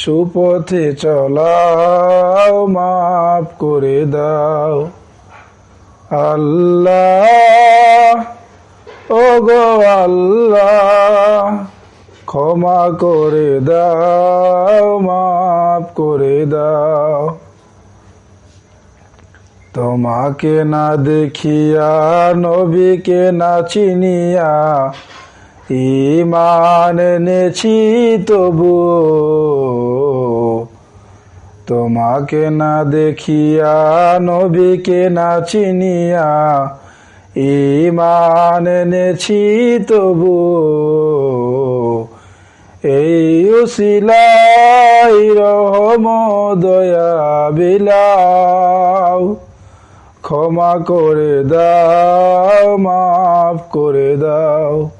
সুপথে চলাও, মাফ করে দাও। আল্লাহ ও গো আল্লাহ, ক্ষমা করে দাও, মাফ করে দাও। তোমাকে না দেখিয়া, নবীকে না চিনিয়া ইমান এনেছি তবু তোমাকে না দেখিয়া, নবীকে না চিনিয়া, ইমান এনেছি তবু এই উসিলাই রহম দয়া বিলাও। ক্ষমা করে দাও, মাফ করে দাও।